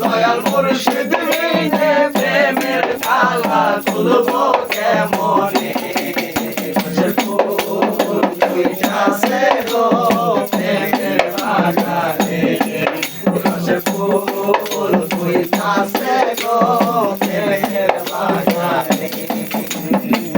দয়াল মুর্শিদ মিনে প্রেমের থালা তুলব কেমনে ফুল তুই যাসে গো Pues hace goce, me va a caer.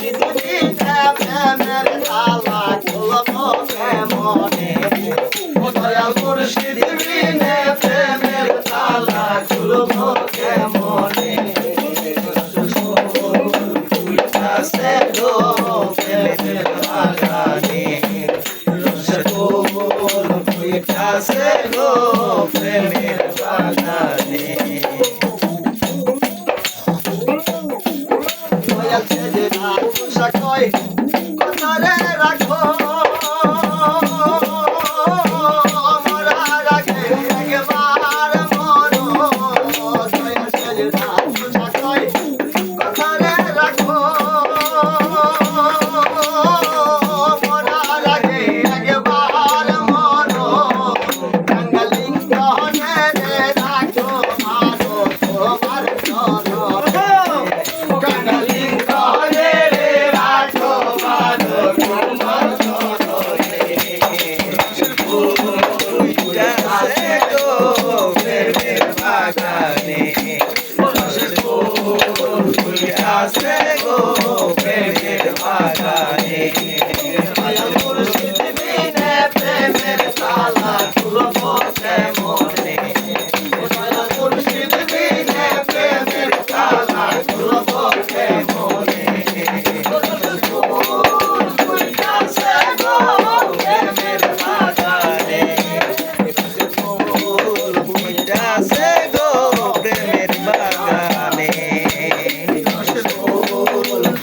prazer.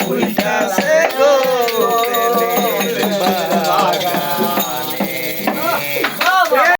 we got